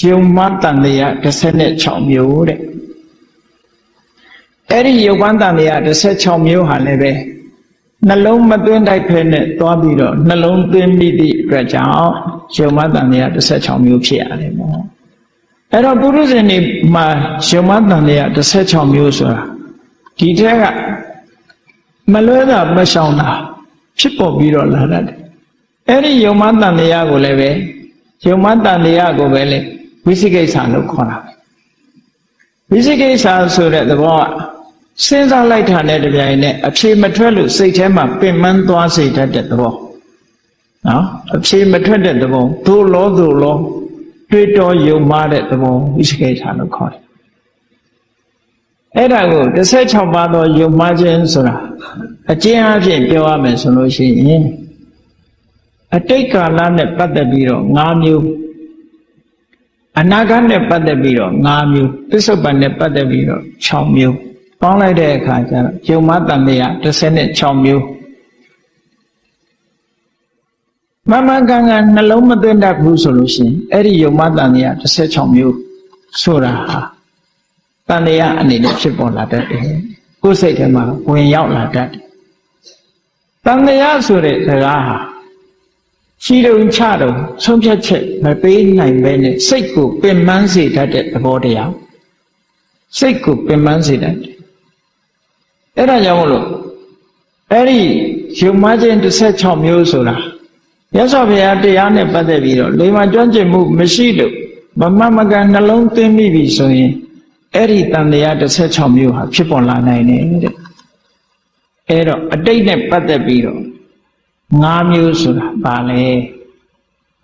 ယုံမတန်တရား16မျိုးတဲ့အဲ့ဒီယုံမတန်တရား16မျိုးဟာလည်းပဲနှလုံးမသွင်းတိုက်ဖဲနဲ့သွားပြီးတော့နှလုံးသွင်းပြီးသည့်အတွက်ကြောင့်ယုံမတန်တရား16မျိုးဖြစ်ရတယ်ပေါ့အဲ့တော့ပုရုဇဉ်တွေမှာယုံမတန်တရား16မျိုးဆိုတာဒီထက်ကမလွဲတာမရှောင်တာဖြစ်ပေါ်ပြီးတော့လာတတ်တယ်အဲ့ဒီယုံမတန်တရားကိုလည်းပဲယုံမတန်တရားကိုပဲလေ ဝိသိကိစ္စလို့ခေါ်တာပဲဝိသိကိစ္စဆိုတဲ့သဘောကစဉ်းစားလိုက်တာနဲ့တပြိုင်နက်အဖြေမထွက်လို့စိတ်ထဲမှာပင်ပန်းသွားစေတတ်တဲ့သဘောနော်အဖြေမထွက်တဲ့သဘောသို့လောသို့လောတွေးတော်ယုံမှားတဲ့သဘောဝိသိကိစ္စလို့ခေါ်တယ်အဲ့ဒါကို16ပါးသောယုံမှားခြင်းဆိုတာအကျဉ်းအဖြစ်ပြောရမယ်ဆိုလို့ရှိရင်အတိတ်ကာလနဲ့ပတ်သက်ပြီးတော့၅မျိုး အနာဂတ်နဲ့ပတ်သက်ပြီးတော့၅မျိုးပစ္စုပန်နဲ့ပတ်သက်ပြီးတော့6မျိုးပေါင်းလိုက်တဲ့အခါကျတော့ယုံမတန်တရား16မျိုးမမကန်ကန်နှလုံးမသွင်းတတ်ဘူးဆိုလို့ရှိရင်အဲ့ဒီယုံမတန်တရား16မျိုးဆိုတာဟာတန်တရားအနေနဲ့ဖြစ်ပေါ်လာတတ်တယ်ကိုယ်စိတ်ထဲမှာဝင်ရောက်လာတတ်တယ်တန်တရားဆိုတဲ့စကားဟာ ရှိတုံချတုံဆုံးဖြတ်ချက်မပေးနိုင်ပဲနဲ့စိတ်ကိုပင်ပန်းစေတတ်တဲ့သဘောတရားစိတ်ကိုပင်ပန်းစေတတ်တယ်အဲ့ဒါကြောင့်မလို့အဲ့ဒီယုံမခြင်း16မျိုးဆိုတာရသော်ဘုရားတရားနဲ့ပတ်သက်ပြီးတော့လေမကျွမ်းကျင်မှုမရှိလို့မမမကန်နှလုံးသွင်းမိပြီဆိုရင်အဲ့ဒီတန်တရား16မျိုးဟာဖြစ်ပေါ်လာနိုင်တယ်တဲ့အဲ့တော့အတိတ်နဲ့ပတ်သက်ပြီးတော့ ၅မျိုးဆိုတာပါလေ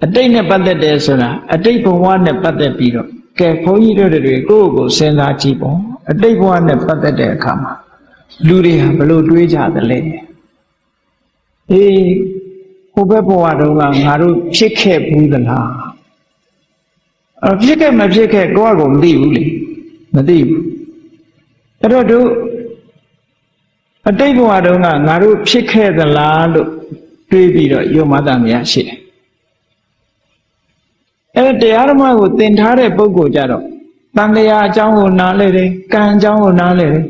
အတိတ်နဲ့ပတ်သက်တယ်ဆိုတာအတိတ်ဘဝနဲ့ပတ်သက်ပြီးတော့ကဲဘုန်းကြီးတို့တွေကိုယ့်ကိုယ်စဉ်းစားကြည့်ပေါ့အတိတ်ဘဝနဲ့ပတ်သက်တဲ့အခါမှာလူတွေဟာဘလို့တွေးကြသလဲအေးဟိုဘက်ဘဝတုန်းကငါတို့ဖြစ်ခဲ့ဘူးသလားအဖြစ်ခဲ့မဖြစ်ခဲ့ကိုယ့်အကိုမသိဘူးလေမသိဘူးအဲ့တော့တို့အတိတ်ဘဝတုန်းကငါတို့ဖြစ်ခဲ့သလားလို့ တွေးပြီးတော့ယုံမတများရှိတယ်အဲ့တရားဓမ္မကိုသင်ထားတဲ့ပုဂ္ဂိုလ်ကြတော့တန်တရားအကြောင်းကိုနားလဲတယ်ကံအကြောင်းကိုနားလဲတယ်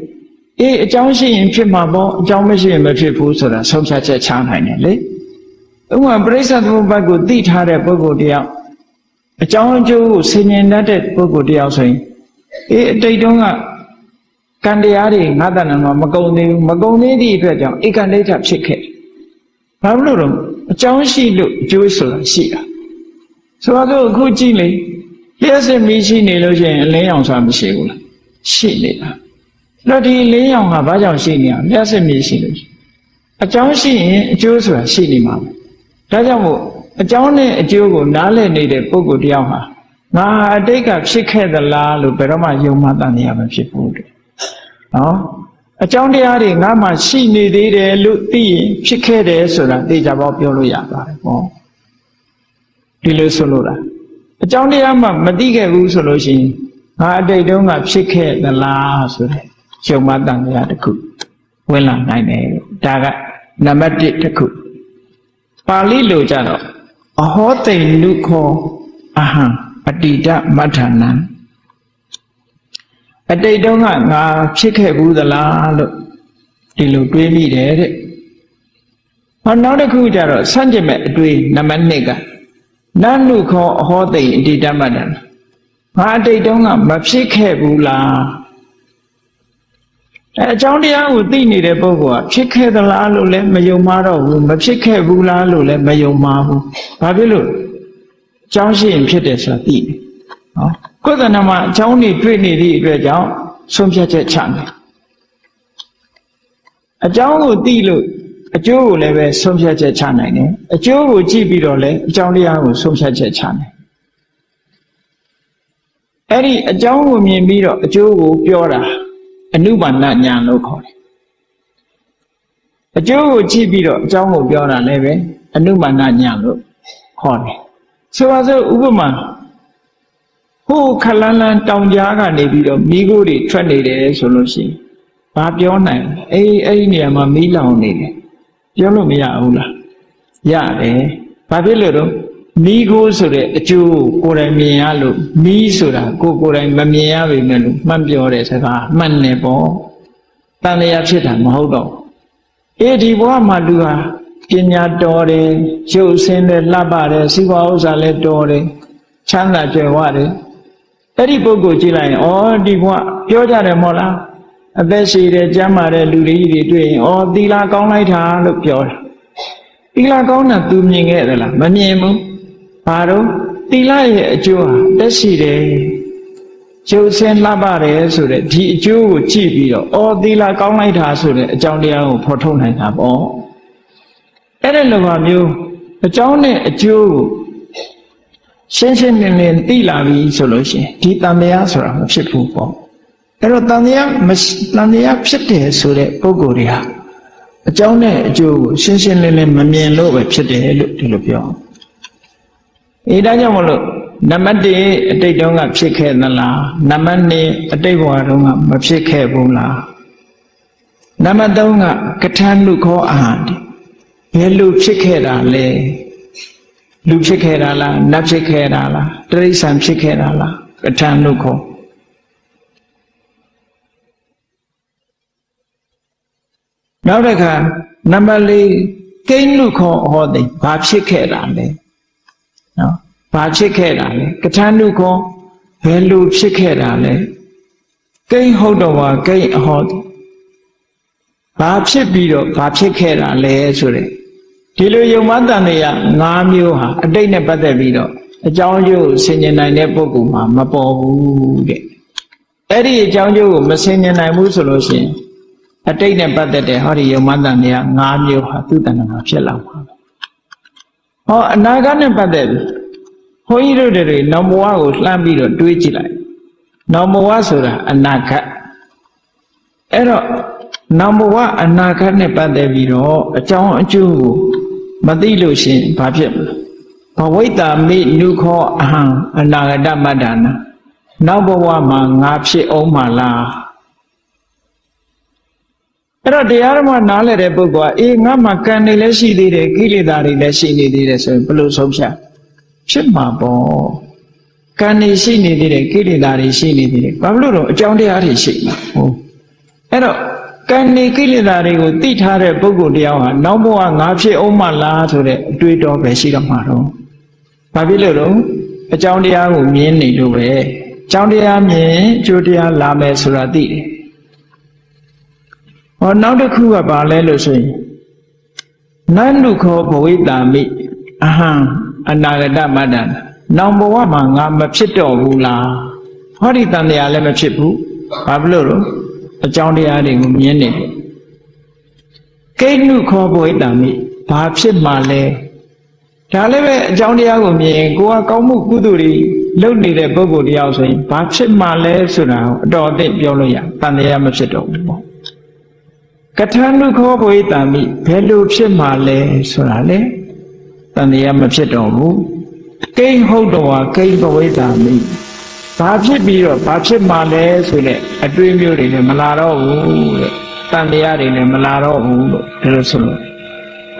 အေးအကြောင်းရှိရင်ဖြစ်မှာပေါ့အကြောင်းမရှိရင်မဖြစ်ဘူးဆိုတာဆုံးဖြတ်ချက်ချနိုင်တယ်လေဥပမာပရိစ္ဆေသမုပ္ပါဒ်ကိုသိထားတဲ့ပုဂ္ဂိုလ်တယောက်အကြောင်းအကျိုးကိုဆင်ញင်တတ်တဲ့ပုဂ္ဂိုလ်တယောက်ဆိုရင်အေးအတိတ်တုန်းကကံတရားတွေငါးတဏ္ဍာမှာမကုံသေးဘူးမကုံသေးသည့်အတွက်ကြောင့်ဧကန္တိဋ္ဌဖြစ်ခဲ့ ဘာလို့လို့အကြောင်းရှိလို့အကျိုးဆိုတာရှိတာဆိုတော့အခုကြည့်လေလျှက်စစ်မီးရှိနေလို့ရှိရင်အလင်းရောင်ဆိုတာမရှိဘူးလားရှိနေတာတော့ဒီလင်းရောင်ကဘာကြောင့်ရှိနေအောင်လျှက်စစ်မီးရှိလို့အကြောင်းရှိရင်အကျိုးဆိုတာရှိနေမှာပဲဒါကြောင့်မို့အကြောင်းနဲ့အကျိုးကိုနားလည်နေတဲ့ပုဂ္ဂိုလ်တယောက်ဟာငါအတိတ်ကဖြစ်ခဲ့သလားလို့ဘယ်တော့မှယုံမှတန်နေရမှာဖြစ်ဘူးတဲ့နော် အကြောင်းတရားတွေငါမှရှိနေသေးတယ်လို့သိရင်ဖြစ်ခဲ့တယ်ဆိုတာသိကြပါပြောလို့ရပါတယ်ပေါ့ဒီလိုဆိုလို့လားအကြောင်းတရားမှမသိခဲ့ဘူးဆိုလို့ရှိရင်ငါအတိတ်တုန်းကဖြစ်ခဲ့သလားဆိုတဲ့ယုံမှတန်တရားတစ်ခုဝင်လာနိုင်တယ်ဒါကနံပါတ်1တစ်ခုပါဠိလိုကြတော့အဟောတိန်နုခောအဟံအတိတမဋ္ဌာနံ အတိတ်တုန်းကငါဖြစ်ခဲ့ဘူးသလားလို့ဒီလိုတွေးမိတယ်တဲ့ဟောနောက်တစ်ခုကျတော့ဆန့်ကျင်မဲ့အတွေးနံပါတ်2ကနန္နုခောအဟောတိန်အတိတမဋ္ဌာနံငါအတိတ်တုန်းကမဖြစ်ခဲ့ဘူးလားအဲအကြောင်းတရားကိုသိနေတဲ့ပုဂ္ဂိုလ်ကဖြစ်ခဲ့သလားလို့လည်းမယုံမှားတော့ဘူးမဖြစ်ခဲ့ဘူးလားလို့လည်းမယုံမှားဘူးဘာဖြစ်လို့အကြောင်းရှိရင်ဖြစ်တယ်ဆိုတာသိတယ်နော် ကိုယ်တဏ္ဍမှာအကြောင်းတွေတွေ့နေသည့်အတွက်ကြောင့်ဆုံးဖြတ်ချက်ချမယ်အကြောင်းကိုသိလို့အကျိုးကိုလည်းပဲဆုံးဖြတ်ချက်ချနိုင်တယ်အကျိုးကိုကြည့်ပြီးတော့လည်းအကြောင်းတရားကိုဆုံးဖြတ်ချက်ချနိုင်အဲ့ဒီအကြောင်းကိုမြင်ပြီးတော့အကျိုးကိုပြောတာအနုပါဏညာလို့ခေါ်တယ်အကျိုးကိုကြည့်ပြီးတော့အကြောင်းကိုပြောတာလည်းပဲအနုပါဏညာလို့ခေါ်တယ်ဆိုပါစို့ဥပမာ ဟိုခလန်းလန်းတောင်ကြားကနေပြီးတော့မိခိုးတွေထွက်နေတယ်ဆိုလို့ရှိရင်ဘာပြောနိုင်လဲအေးအဲ့ဒီနေရာမှာမီးလောင်နေတယ်ပြောလို့မရဘူးလားရတယ်ဘာဖြစ်လို့တော့မိကိုဆိုတဲ့အကျိုးကိုကိုယ်တိုင်မြင်ရလို့မိဆိုတာကိုကိုယ်တိုင်မမြင်ရပေမဲ့လို့မှတ်ပြောတဲ့စကားမှတ်နေပေါ့တန်လျာဖြစ်တာမဟုတ်တော့အေးဒီဘဝမှာလူဟာပညာတော်တယ်ရုပ်ဆင်းတယ်လှပတယ်စီးပွားဥစ္စာလည်းတော်တယ်ချမ်းသာကြွယ်ဝတယ် အဲ့ဒီပုဂ္ဂိုလ်ကြည့်လိုက်ရင်ဩဒီဘဝပြောကြတယ်မို့လားအသက်ရှည်တယ်ကျမ်းမာတဲ့လူတွေကြီးတွေတွေ့ရင်ဩသီလကောင်းလိုက်တာလို့ပြောတယ်သီလကောင်းတာ तू မြင်ခဲ့သလားမမြင်ဘူးဘာတော့သီလရဲ့အကျိုးဟာတက်ရှိတယ်ကျုပ်ဆင်းလှပတယ်ဆိုတဲ့ဒီအကျိုးကိုကြည့်ပြီးတော့အော်သီလကောင်းလိုက်တာဆိုတဲ့အကြောင်းတရားကိုဖော်ထုတ်နိုင်တာပေါ့အဲ့ဒီလိုပါမျိုးအကြောင်းနဲ့အကျိုးကို ရှင်းရှင်းလင်းလင်းသိလာပြီဆိုလို့ရှိရင်ဒီတန်တရားဆိုတာမဖြစ်ဘူးပေါ့အဲ့တော့တန်တရားမတန်တရားဖြစ်တယ်ဆိုတဲ့ပုံကိုယ်တွေဟာအကြောင်းနဲ့အကျိုးကိုရှင်းရှင်းလင်းလင်းမမြင်လို့ပဲဖြစ်တယ်လို့ဒီလိုပြောအေးဒါကြောင့်မလို့နံပါတ်1အတိတ်တုန်းကဖြစ်ခဲ့သလားနံပါတ်2အတိတ်ဘဝတုန်းကမဖြစ်ခဲ့ဘူးလားနံပါတ်3ကကထာနုခောအာဟံဘယ်လိုဖြစ်ခဲ့တာလဲ လူဖြစ်ခဲ့တာလားနတ်ဖြစ်ခဲ့တာလားတရိစ္ဆာန်ဖြစ်ခဲ့တာလားကထာနုခောနောက်တစ်ခါနံပါတ်4ကိန်းနုခောဟောတိဘာဖြစ်ခဲ့တာလဲနော်ဘာဖြစ်ခဲ့တာလဲကထာနုခောဘယ်လိုဖြစ်ခဲ့တာလဲကိန်းဟုတ်တော်ပါကိန်းအဟောတိဘာဖြစ်ပြီးတော့ဘာဖြစ်ခဲ့တာလဲဆိုတဲ့ ဒီလိုယုံမတန်တွေက၅မျိုးဟာအတိတ်နဲ့ပတ်သက်ပြီးတော့အကြောင်းကျိုးဆင်ញင်နိုင်တဲ့ပုဂ္ဂိုလ်မှာမပေါ်ဘူးတဲ့အဲ့ဒီအကြောင်းကျိုးကိုမဆင်ញင်နိုင်ဘူးဆိုလို့ရှိရင်အတိတ်နဲ့ပတ်သက်တဲ့ဟောဒီယုံမတန်တွေက၅မျိုးဟာသူ့တဏ္ဍာဖြစ်လာမှာပဲဟောအနာဂတ်နဲ့ပတ်သက်ပြီးဘုန်းကြီးတို့တွေနောင်ဘဝကိုလှမ်းပြီးတော့တွေးကြည့်လိုက်နောင်ဘဝဆိုတာအနာဂတ်အဲ့တော့နောင်ဘဝအနာဂတ်နဲ့ပတ်သက်ပြီးတော့အကြောင်းအကျိုးကို မသိလို့ရှိရင်ဘာဖြစ်မလဲဘဝိတ္တာမိနုခောအဟံအနာဂတမတ္တနာနောက်ဘဝမှာငါဖြစ်အောင်မလားအဲ့တော့တရားဓမ္မနားလည်တဲ့ပုဂ္ဂိုလ်ကအေးငါမှကံတွေလည်းရှိသေးတယ်ကိလေသာတွေလည်းရှိနေသေးတယ်ဆိုရင်ဘယ်လိုဆုံးဖြတ်ဖြစ်မှာပေါ့ကံတွေရှိနေသေးတယ်ကိလေသာတွေရှိနေသေးတယ်ဘာလို့တော့အကြောင်းတရားတွေရှိမှာဟုတ်အဲ့တော့ ကံနေကိလေသာတွေကိုသိထားတဲ့ပုဂ္ဂိုလ်တရားဟာနောက်ဘဝငါဖြစ်အောင်မလားဆိုတဲ့အတွေးတော်ပဲရှိတော့မှာတော့ဘာဖြစ်လို့တော့အကြောင်းတရားကိုမြင်နေလို့ပဲအကြောင်းတရားမြင်ကျိုးတရားလာမယ်ဆိုတာသိတယ်ဟောနောက်တစ်ခုကဘာလဲလို့ဆိုရင်နန္တုခောဘဝိတာမိအဟံအနာဂတမတ္တနာနောင်ဘဝမှာငါမဖြစ်တော့ဘူးလားဟောဒီတန်တရားလည်းမဖြစ်ဘူးဘာဖြစ်လို့တော့ အကြောင်းတရားတွေကိုမြင်နေတယ်ကိဋ္နုခောဘဝိတာမိဘာဖြစ်မှလဲဒါလည်းပဲအကြောင်းတရားကိုမြင်ရင်ကိုကကောင်းမှုကုသိုလ်တွေလုပ်နေတဲ့ပုဂ္ဂိုလ်တရားဆိုရင်ဘာဖြစ်မှလဲဆိုတာကိုအတော်အသင့်ပြောလို့ရတန်တရားမဖြစ်တော့ဘူးပေါ့ကထာနုခောဘဝိတာမိဘယ်လိုဖြစ်မှလဲဆိုတာလေတန်တရားမဖြစ်တော့ဘူးကိန်းဟုတ်တော်ဟာကိန်းဘဝိတာမိ ဘာဖြစ်ပြီးတော့ဘာဖြစ်မှလဲဆိုတဲ့အတွေးမျိုးတွေလည်းမလာတော့ဘူးတဲ့တန်တရားတွေလည်းမလာတော့ဘူးလို့ဒါလို့ဆိုလို့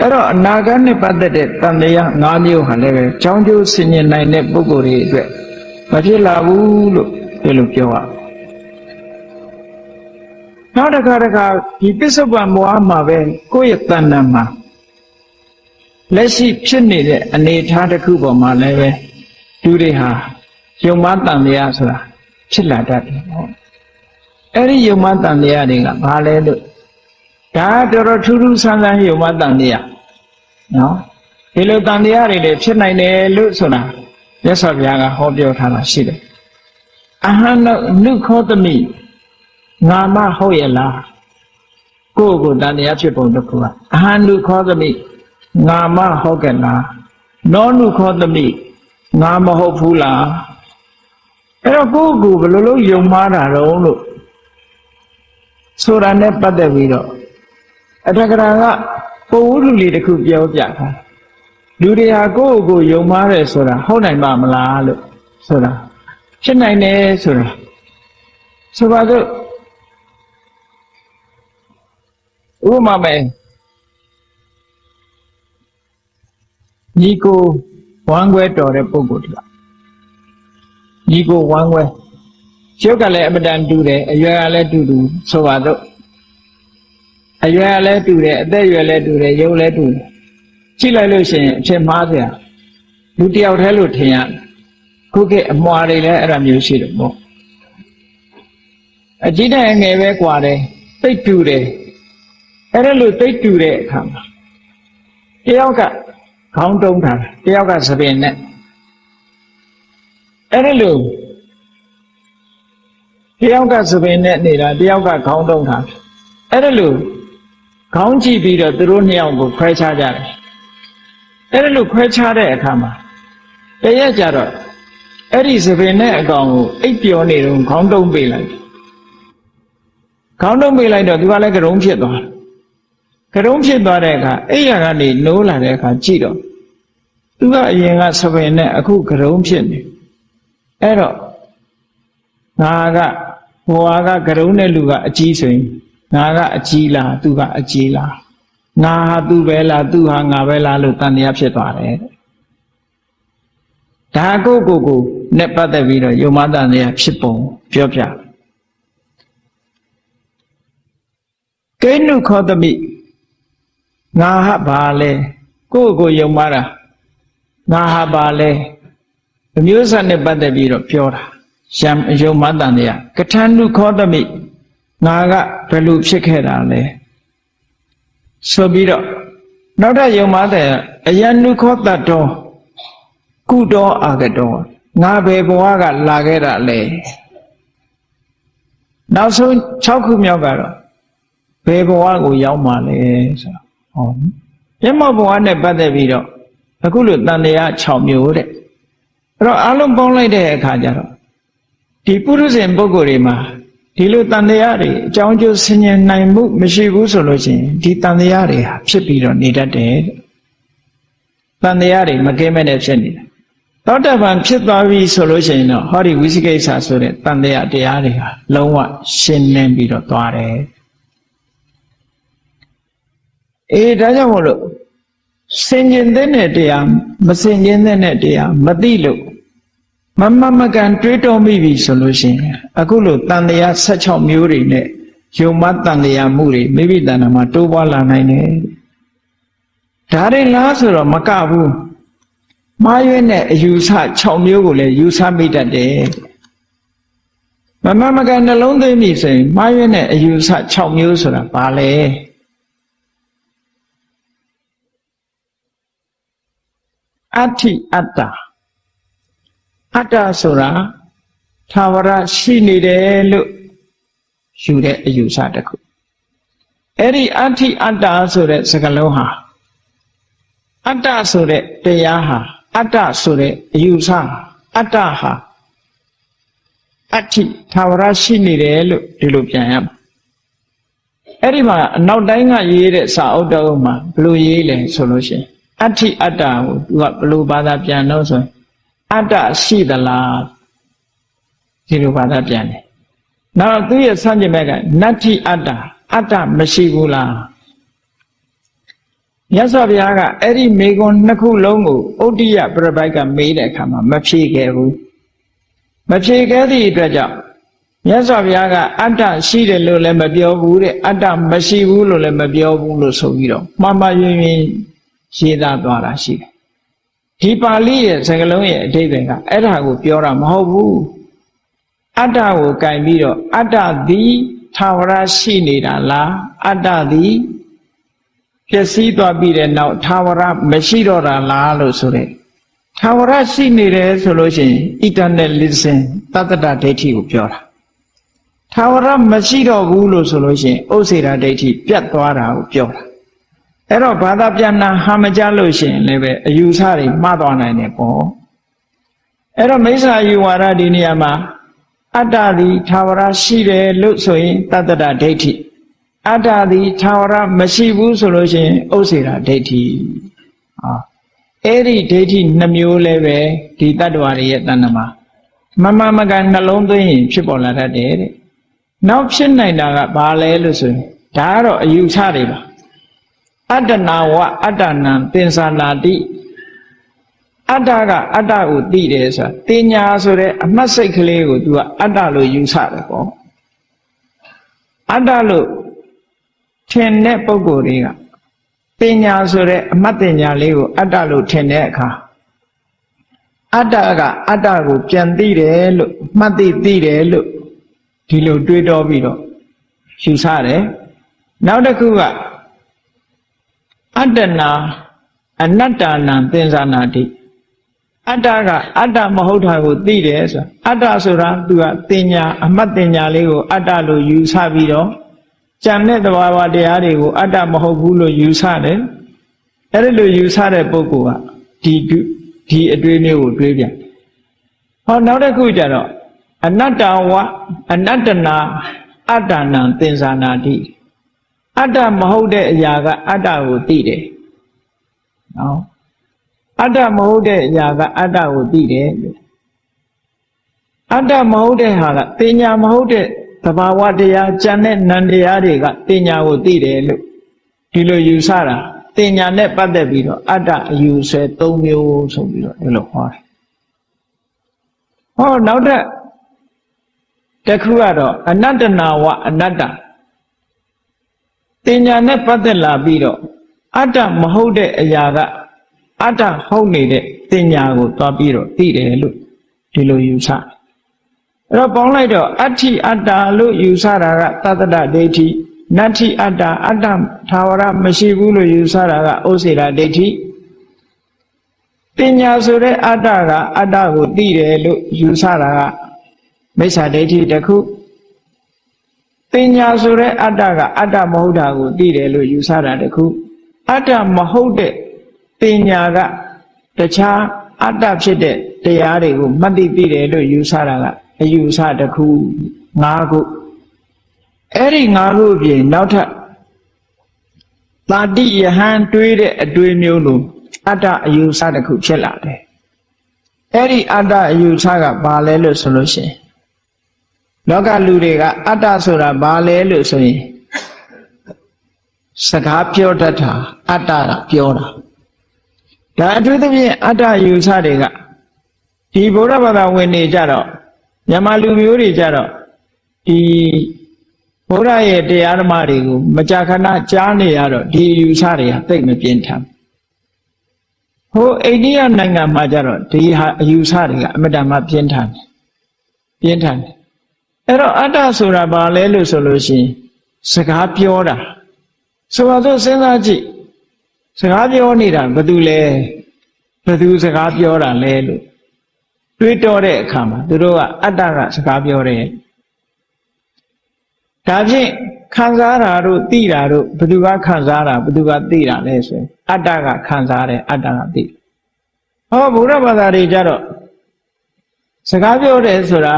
အဲ့တော့အနာဂတ်နဲ့ပတ်သက်တဲ့တန်တရား၅မျိုးဟာလည်းပဲကြောင်းကျိုးဆင်ញင်နိုင်တဲ့ပုဂ္ဂိုလ်တွေအတွက်မဖြစ်လာဘူးလို့ဒီလိုပြောရနောက်တစ်ခါတစ်ခါဒီပစ္စုပန်ဘဝမှာပဲကိုယ့်ရဲ့တဏ္ဍာမှာလက်ရှိဖြစ်နေတဲ့အနေအထားတစ်ခုပေါ်မှာလည်းပဲလူတွေဟာ ယုံမတန်တရားဆိုတာဖြစ်လာတတ်တယ်ပေါ့အဲ့ဒီယုံမတန်တရားတွေကဘာလဲလို့ဒါတော်တော်ထူးထူးဆန်းဆန်းယုံမတန်တရားနော်ဒီလိုတန်တရားတွေလည်းဖြစ်နိုင်တယ်လို့ဆိုတာမြတ်စွာဘုရားကဟောပြောထားတာရှိတယ်အဟံနုခောတမိငါမဟုတ်ရဲ့လားကိုယ့်ကိုယ်တန်တရားဖြစ်ပုံတစ်ခုကအဟံနုခောတမိငါမဟုတ်ကဲ့လားနောနုခောတမိငါမဟုတ်ဘူးလား အဲ့တော့ကိုယ့်ကိုယ်ဘယ်လိုလုပ်ယုံမှားတာတော့လို့ဆိုတာနဲ့ပတ်သက်ပြီးတော့အထက်ကရာကပုံဝုလူလေးတစ်ခုပြောပြတာလူတွေဟာကိုယ့်ကိုယ်ယုံမှားတယ်ဆိုတာဟုတ်နိုင်ပါမလားလို့ဆိုတာဖြစ်နိုင်တယ်ဆိုတာဆိုပါစို့ဥပမာမယ်ညီကိုဝမ်းခွဲတော်တဲ့ပုဂ္ဂိုလ်တည်း ညီကိုဝမ်းွယ်ရုပ်ကလည်းအမတန်တူတယ်အရွယ်ကလည်းတူတူဆိုပါတော့အရွယ်ကလည်းတူတယ်အသက်အရွယ်လည်းတူတယ်ရုပ်လည်းတူတယ်ကြည့်လိုက်လို့ရှိရင်အဖြစ်မှားစရာလူတယောက်တည်းလို့ထင်ရခုခေတ်အမွာတွေလည်းအဲ့လိုမျိုးရှိတယ်ပေါ့အကြီးတဲ့အငယ်ပဲကွာတယ်သိတူတယ်အဲ့ဒါလို့သိတူတဲ့အခါမှာတယောက်ကခေါင်းတုံးတာတယောက်ကသပင်နဲ့ အဲ့ဒါလို့တယောက်ကသပင်နဲ့နေတာတယောက်ကခေါင်းတုံးထားအဲ့ဒါလို့ခေါင်းကြည့်ပြီးတော့သူတို့နှစ်ယောက်ကိုခွဲခြားကြတယ်အဲ့ဒါလို့ခွဲခြားတဲ့အခါမှာတရက်ကြတော့အဲ့ဒီသပင်နဲ့အကောင်ကိုအိပ်ပျော်နေတော့ခေါင်းတုံးပေးလိုက်ခေါင်းတုံးပေးလိုက်တော့သူကလည်းကရုံးဖြစ်သွားတယ်ကရုံးဖြစ်သွားတဲ့အခါအိယာကနေနိုးလာတဲ့အခါကြည့်တော့သူကအရင်ကသပင်နဲ့အခုကရုံးဖြစ်နေ အဲ့တော့ငါကဘဝကကရုံးတဲ့လူကအကြီးဆိုရင်ငါကအကြီးလားသူကအကြီးလားငါဟာသူပဲလားသူဟာငါပဲလားလို့တန်တရားဖြစ်သွားတယ်ဒါကိုကိုကိုနဲ့ပတ်သက်ပြီးတော့ယုံမတန်တရားဖြစ်ပုံပြောပြကိနုခောတမိငါဟာဘာလဲကိုယ့်ကိုယုံမတာငါဟာဘာလဲ အမျိုးအစားနဲ့ပတ်သက်ပြီးတော့ပြောတာယံယုံမတန်တရားကထဏုခောတမိငါကဘယ်လိုဖြစ်ခဲ့တာလဲဆိုပြီးတော့နောက်ထပ်ယုံမတဲ့အယနုခောတတ်တော်ကုတော်အာဂတော်ငါဘယ်ဘဝကလာခဲ့တာလဲနောက်ဆုံး6ခုမြောက်ကတော့ဘယ်ဘဝကိုရောက်မှာလဲဆိုတော့ဟောမျက်မှောက်ဘဝနဲ့ပတ်သက်ပြီးတော့အခုလိုတန်တရား6မျိုးတဲ့ အဲ့တော့အလုံးပေါင်းလိုက်တဲ့အခါကျတော့ဒီပုရုဇဉ်ပုဂ္ဂိုလ်တွေမှာဒီလိုတန်တရားတွေအကြောင်းကျိုးဆင်ញင်နိုင်မှုမရှိဘူးဆိုလို့ရှိရင်ဒီတန်တရားတွေဟာဖြစ်ပြီးတော့နေတတ်တယ်တဲ့တန်တရားတွေမကင်းမဲ့နဲ့ဖြစ်နေတာသောတပန်ဖြစ်သွားပြီဆိုလို့ရှိရင်တော့ဟောဒီဝိသိကိစ္စဆိုတဲ့တန်တရားတရားတွေဟာလုံးဝရှင်းလင်းပြီးတော့သွားတယ်အေးဒါကြောင့်မို့လို့စင်ကျင်တဲ့တရားမစင်ကျင်တဲ့တရားမသိလို့ မမမကန်တွေးတော်မိပြီဆိုလို့ရှိရင်အခုလို့တန်တရား16မျိုးတွေနဲ့ယုံမတန်တရားမှုတွေမိမိတဏ္ဍာမှာတိုးပွားလာနိုင်တယ်ဒါတွေလားဆိုတော့မကဘူးမှားရွေးတဲ့အယူဆ6မျိုးကိုလည်းယူဆမိတတ်တယ်မမမကန်နှလုံးသွင်းပြီဆိုရင်မှားရွေးတဲ့အယူဆ6မျိုးဆိုတာဘာလဲအဋ္ဌိအတ္တ အတ္တဆိုတာသာဝရရှိနေတယ်လို့ယူတဲ့အယူဆတစ်ခုအဲ့ဒီအဋ္ဌိအတ္တဆိုတဲ့စကားလုံးဟာအတ္တဆိုတဲ့တရားဟာအတ္တဆိုတဲ့အယူဆအတ္တဟာအဋ္ဌိသာဝရရှိနေတယ်လို့ဒီလိုပြန်ရမှာအဲ့ဒီမှာအနောက်တိုင်းကရေးတဲ့စာအုပ်တော်မှာဘယ်လိုရေးလဲဆိုလို့ရှိရင်အဋ္ဌိအတ္တကိုသူကဘယ်လိုဘာသာပြန်လို့ဆိုရင် အတ္တရှိသလားဒီလိုဘာသာပြန်တယ်နောက်သူရဲ့ဆန့်ကျင်ဘက်ကနတ္ထိအတ္တအတ္တမရှိဘူးလားမြတ်စွာဘုရားကအဲ့ဒီမေကွန်နှစ်ခုလုံးကိုဩတ္တိယပြပိုက်ကမေးတဲ့အခါမှာမဖြေခဲ့ဘူးမဖြေခဲ့သည့်အတွက်ကြောင့်မြတ်စွာဘုရားကအတ္တရှိတယ်လို့လည်းမပြောဘူးတဲ့အတ္တမရှိဘူးလို့လည်းမပြောဘူးလို့ဆိုပြီးတော့မှားမှားယွင်းယွင်းရေးသားသွားတာရှိတယ် ဒီပါဠိရဲ့စကားလုံးရဲ့အဓိပ္ပာယ်ကအဲ့ဒါကိုပြောတာမဟုတ်ဘူးအတ္တကိုကင်ပြီးတော့အတ္တသည်သာဝရရှိနေတာလားအတ္တသည်ပျက်စီးသွားပြီးတဲ့နောက်သာဝရမရှိတော့တာလားလို့ဆိုတဲ့သာဝရရှိနေတယ်ဆိုလို့ရှိရင် eternalism တတ္တဒိဋ္ဌိကိုပြောတာသာဝရမရှိတော့ဘူးလို့ဆိုလို့ရှိရင်ဥစေရာဒိဋ္ဌိပြတ်သွားတာကိုပြောတာ အဲ့တော့ဘာသာပြန်နာဟာမကြလို့ရှိရင်လည်းပဲအယူဆတွေမှားသွားနိုင်တယ်ပေါ့အဲ့တော့မိစ္ဆာယူဝါဒဒီနေရာမှာအတ္တသည်သာဝရရှိတယ်လို့ဆိုရင်တတ္တဒိဋ္ဌိအတ္တသည်သာဝရမရှိဘူးဆိုလို့ရှိရင်ဥစ္စေရာဒိဋ္ဌိဟာအဲ့ဒီဒိဋ္ဌိနှမျိုးလည်းပဲဒီတတ္တဝါတွေရဲ့တဏ္ဍမှာမမမကနှလုံးသွင်းရင်ဖြစ်ပေါ်လာတတ်တယ်တဲ့နောက်ဖြစ်နိုင်တာကဘာလဲလို့ဆိုရင်ဒါကတော့အယူဆတွေပါ အတ္တနာဝအတ္တနံသင်္ဆာနာတိအတ္တကအတ္တကိုသိတယ်ဆိုတာတင်ညာဆိုတဲ့အမှတ်စိတ်ကလေးကို तू ကအတ္တလို့ယူဆတယ်ပေါ့အတ္တလို့ထင်တဲ့ပုံကိုယ်တွေကတင်ညာဆိုတဲ့အမှတ်တင်ညာလေးကိုအတ္တလို့ထင်တဲ့အခါအတ္တကအတ္တကိုပြန်သိတယ်လို့မှတ်သိသိတယ်လို့ဒီလိုတွေးတောပြီးတော့ယူဆတယ်နောက်တစ်ခုက အတ္တနာအနတ္တနာသင်္ဇာနာတိအတ္တကအတ္တမဟုတ်တာကိုသိတယ်ဆိုတာအတ္တဆိုတာသူကတင်ညာအမှတ်တင်ညာလေးကိုအတ္တလို့ယူဆပြီးတော့ကြံတဲ့သဘာဝတရားတွေကိုအတ္တမဟုတ်ဘူးလို့ယူဆတယ်အဲ့ဒီလိုယူဆတဲ့ပုဂ္ဂိုလ်ကဒီဒီအတွေးမျိုးကိုတွေးပြန်ဟောနောက်တစ်ခုကျတော့အနတ္တဝအနတ္တနာအတ္တနာသင်္ဇာနာတိ အတ္တမဟုတ်တဲ့အရာကအတ္တကိုသိတယ်နော်အတ္တမဟုတ်တဲ့အရာကအတ္တကိုသိတယ်အတ္တမဟုတ်တဲ့ဟာကတင်ညာမဟုတ်တဲ့သဘာဝတရားကြံတဲ့နံတရားတွေကတင်ညာကိုသိတယ်လို့ဒီလိုယူဆတာတင်ညာနဲ့ပတ်သက်ပြီးတော့အတ္တအယူဆဲ၃မျိုးဆိုပြီးတော့ဒီလိုဟောတယ်ဟောနောက်တဲ့တစ်ခုကတော့အနတ္တနာဝအနတ္တ တင်ညာနဲ့ပတ်သက်လာပြီးတော့အတ္တမဟုတ်တဲ့အရာကအတ္တဟုတ်နေတဲ့တင်ညာကိုသွားပြီးတော့သိတယ်လို့ဒီလိုယူဆအဲ့တော့ပေါင်းလိုက်တော့အဋ္ဌိအတ္တလို့ယူဆတာကတတ္တဒိဋ္ဌိနတ္ထိအတ္တအတ္တသာဝရမရှိဘူးလို့ယူဆတာကဩစေရာဒိဋ္ဌိပညာဆိုတဲ့အတ္တကအတ္တကိုသိတယ်လို့ယူဆတာကမိစ္ဆာဒိဋ္ဌိတစ်ခု ပညာဆိုတဲ့အတ္တကအတ္တမဟုတ်တာကိုသိတယ်လို့ယူဆတာတစ်ခုအတ္တမဟုတ်တဲ့ပညာကတခြားအတ္တဖြစ်တဲ့တရားတွေကိုမှတ်သိသိတယ်လို့ယူဆတာကအယူဆတစ်ခု၅ခုအဲ့ဒီ၅ခုအပြင်နောက်ထပ်တာတိယဟန်တွေးတဲ့အတွေးမျိုးလိုအတ္တအယူဆတစ်ခုဖြစ်လာတယ်အဲ့ဒီအတ္တအယူဆကဘာလဲလို့ဆိုလို့ရှိရင် လောကလူတွေကအတ္တဆိုတာဘာလဲလို့ဆိုရင်စကားပြောတတ်တာအတ္တကပြောတာဒါအထူးသဖြင့်အတ္တယူဆတွေကဒီဗုဒ္ဓဘာသာဝင်နေကြတော့မြန်မာလူမျိုးတွေကြတော့ဒီဘုရားရဲ့တရားဓမ္မတွေကိုမကြာခဏကြားနေရတော့ဒီယူဆတွေကသိမပြင်းထန်ဟိုအိန္ဒိယနိုင်ငံမှာကြတော့ဒီဟာအယူဆတွေကအမတ္တမပြင်းထန်တယ်ပြင်းထန်တယ် အဲ့တော့အတ္တဆိုတာဘာလဲလို့ဆိုလို့ရှိရင်စကားပြောတာဆိုတော့စဉ်းစားကြည့်စကားပြောနေတာဘာတူလဲဘာတူစကားပြောတာလဲလို့တွေးတောတဲ့အခါမှာသူတို့ကအတ္တကစကားပြောတယ်ဒါဖြင့်ခံစားတာတို့သိတာတို့ဘသူကခံစားတာဘသူကသိတာလဲဆိုရင်အတ္တကခံစားတယ်အတ္တကသိဟောဗုဒ္ဓဘာသာတွေကြတော့စကားပြောတယ်ဆိုတာ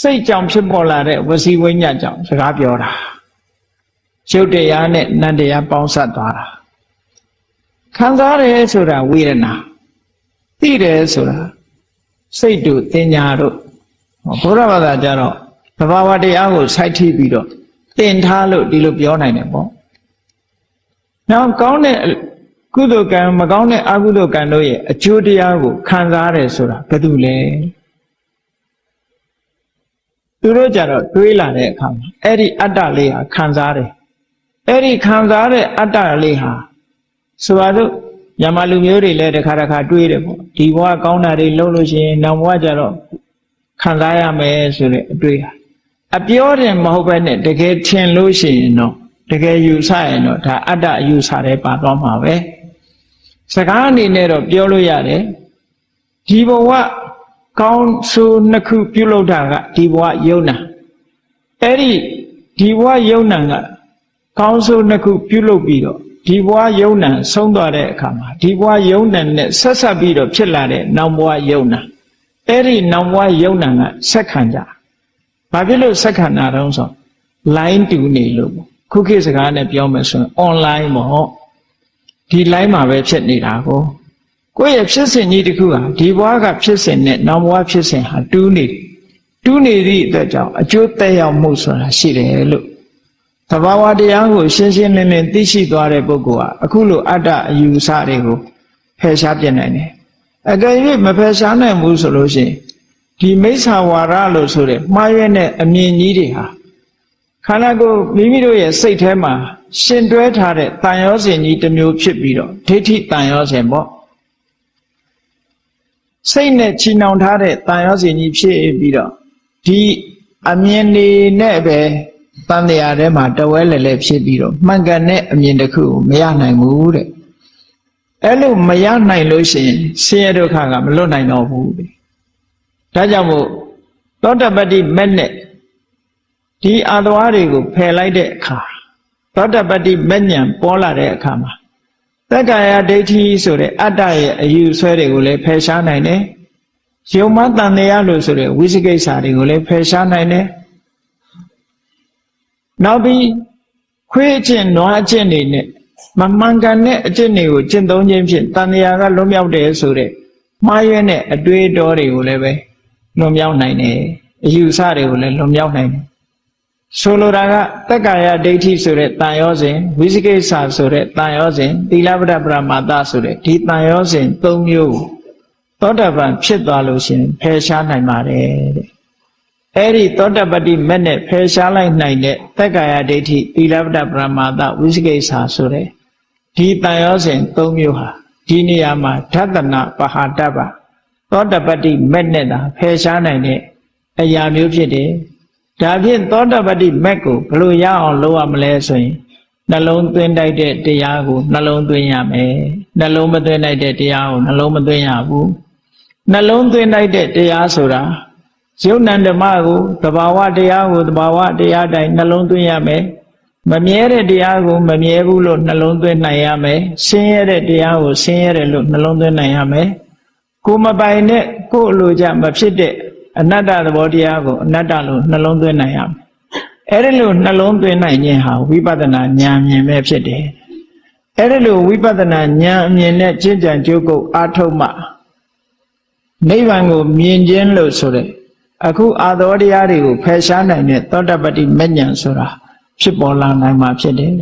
စိတ်ကြောင့်ဖြစ်ပေါ်လာတဲ့ဝစီဝိညာဉ်ကြောင့်စကားပြောတာရုပ်တရားနဲ့နံတရားပေါင်းစပ်သွားတာခံစားတယ်ဆိုတာဝေဒနာသိတယ်ဆိုတာစိတ်တို့တင်ညာတို့ဘုရားဘာသာကြတော့သဘာဝတရားကိုစိုက်ထိပြီးတော့တင်ထားလို့ဒီလိုပြောနိုင်တယ်ပေါ့နောက်ကောင်းတဲ့ကုသိုလ်ကံမကောင်းတဲ့အကုသိုလ်ကံတို့ရဲ့အကျိုးတရားကိုခံစားရတယ်ဆိုတာဘာတူလဲ သူတို့ကြတော့တွေးလာတဲ့အခါမှာအဲ့ဒီအတ္တလေးဟာခံစားတယ်အဲ့ဒီခံစားတဲ့အတ္တလေးဟာဆိုပါစို့ညမလူမျိုးတွေလည်းတစ်ခါတစ်ခါတွေးတယ်ပေါ့ဒီဘဝကောင်းတာတွေလုပ်လို့ရှိရင်နောက်ဘဝကျတော့ခံစားရမယ်ဆိုတဲ့အတွေးဟာအပြောတယ်မဟုတ်ပဲနဲ့တကယ်ထင်လို့ရှိရင်တော့တကယ်ယူဆရင်တော့ဒါအတ္တအယူဆတဲ့ပါသွားမှာပဲစကားအနေနဲ့တော့ပြောလို့ရတယ်ဒီဘဝ ကောင်းဆိုးနှစ်ခုပြုလုပ်တာကဒီဘဝယုံနာအဲ့ဒီဒီဘဝယုံနာကကောင်းဆိုးနှစ်ခုပြုလုပ်ပြီးတော့ဒီဘဝယုံနာဆုံးသွားတဲ့အခါမှာဒီဘဝယုံနာနဲ့ဆက်ဆက်ပြီးတော့ဖြစ်လာတဲ့နောက်ဘဝယုံနာအဲ့ဒီနောက်ဘဝယုံနာကဆက်ခံကြဘာဖြစ်လို့ဆက်ခံတာတုံးဆို line တူနေလို့ခုခေတ်စကားနဲ့ပြောမယ်ဆိုရင် online ပေါ့ဒီ line မှာပဲဖြစ်နေတာကို ကိုယ့်ရဲ့ဖြစ်စဉ်ကြီးတစ်ခုဟာဒီဘဝကဖြစ်စဉ်နဲ့နောက်ဘဝဖြစ်စဉ်ဟာတူးနေတူးနေသည့်အတွက်ကြောင့်အကျိုးသက်ရောက်မှုဆိုတာရှိတယ်လို့သဘာဝတရားကိုရှင်းရှင်းလင်းလင်းသိရှိသွားတဲ့ပုဂ္ဂိုလ်ဟာအခုလိုအတ္တအယူဆတွေကိုဖယ်ရှားပြနိုင်တယ်အကယ်၍မဖယ်ရှားနိုင်ဘူးဆိုလို့ရှိရင်ဒီမိစ္ဆာဝါဒလို့ဆိုတဲ့မှားရွက်တဲ့အမြင်ကြီးတွေဟာခန္ဓာကိုယ်မိမိတို့ရဲ့စိတ်ထဲမှာရှင်တွဲထားတဲ့တန်ရောစဉ်ကြီးတစ်မျိုးဖြစ်ပြီးတော့ဒိဋ္ဌိတန်ရောစဉ်ပေါ့ စိတ်နဲ့ချီနှောင်ထားတဲ့တန်ရောစဉ်ကြီးဖြစ်ပြီးတော့ဒီအမြင်တွေနဲ့ပဲတန်တရားထဲမှာတဝဲလဲလဲဖြစ်ပြီးတော့မှန်ကန်တဲ့အမြင်တစ်ခုကိုမရနိုင်ဘူးတဲ့အဲ့လိုမရနိုင်လို့ရှိရင်ဆင်းရဲဒုက္ခကမလွတ်နိုင်တော့ဘူးတဲ့ဒါကြောင့်မို့သောတပတ္တိမဲ့နဲ့ဒီအာသဝါတွေကိုဖယ်လိုက်တဲ့အခါသောတပတ္တိမဲ့ညံပေါ်လာတဲ့အခါမှာ သက္ကာယဒိဋ္ဌိဆိုတဲ့အတ္တရဲ့အယူဆွဲတွေကိုလည်းဖယ်ရှားနိုင်တယ်ယုံမတန်တရားလို့ဆိုတဲ့ဝိသိကိစ္စတွေကိုလည်းဖယ်ရှားနိုင်တယ်နောက်ပြီးခွေးအကျင့်နွားအကျင့်တွေနဲ့မမှန်ကန်တဲ့အကျင့်တွေကိုကျင့်သုံးခြင်းဖြင့်တန်တရားကလွတ်မြောက်တယ်ဆိုတဲ့မှားရွံ့တဲ့အတွေးအတောတွေကိုလည်းပဲလွန်မြောက်နိုင်တယ်အယူဆတွေကိုလည်းလွန်မြောက်နိုင်တယ် ဆိုလိုတာကတက္ကာယဒိဋ္ဌိဆိုတဲ့တန်ရောစဉ်ဝိသိကိစ္စဆိုတဲ့တန်ရောစဉ်သီလပဒပရမာသဆိုတဲ့ဒီတန်ရောစဉ်၃မျိုးကိုသောတာပန်ဖြစ်သွားလို့ရှိရင်ဖယ်ရှားနိုင်ပါတယ်တဲ့အဲ့ဒီသောတပတ္တိမဲ့နဲ့ဖယ်ရှားလိုက်နိုင်တဲ့တက္ကာယဒိဋ္ဌိသီလပဒပရမာသဝိသိကိစ္စဆိုတဲ့ဒီတန်ရောစဉ်၃မျိုးဟာဒီနေရာမှာဓတနာပဟာတ္တပသောတပတ္တိမဲ့နဲ့သာဖယ်ရှားနိုင်တဲ့အရာမျိုးဖြစ်တယ် ဒါဖြင့်သောတပတ္တိမက်ကိုဘယ်လိုရအောင်လုပ်ရမလဲဆိုရင်နှလုံးသွင်းတိုက်တဲ့တရားကိုနှလုံးသွင်းရမယ်နှလုံးမသွင်းတိုက်တဲ့တရားကိုနှလုံးမသွင်းရဘူးနှလုံးသွင်းတိုက်တဲ့တရားဆိုတာယုံ nant ဓမ္မကိုသဘာဝတရားကိုသဘာဝတရားတိုင်းနှလုံးသွင်းရမယ်မမြဲတဲ့တရားကိုမမြဲဘူးလို့နှလုံးသွင်းနိုင်ရမယ်ဆင်းရဲတဲ့တရားကိုဆင်းရဲတယ်လို့နှလုံးသွင်းနိုင်ရမယ်ကိုမပိုင်တဲ့ကိုယ်အလိုကြမဖြစ်တဲ့ အနတ္တသဘောတရားကိုအနတ္တလို့နှလုံးသွင်းနိုင်ရမယ်။အဲဒီလိုနှလုံးသွင်းနိုင်ခြင်းဟာဝိပဿနာဉာဏ်မြင်ပဲဖြစ်တယ်။အဲဒီလိုဝိပဿနာဉာဏ်အမြင်နဲ့ကျင့်ကြံကြိုးကုပ်အားထုတ်မှနိဗ္ဗာန်ကိုမြင်ခြင်းလို့ဆိုတဲ့အခုအာသောတရားတွေကိုဖယ်ရှားနိုင်တဲ့သောတပတ္တိမဉ္ဇဉ်ဆိုတာဖြစ်ပေါ်လာနိုင်မှာဖြစ်တယ်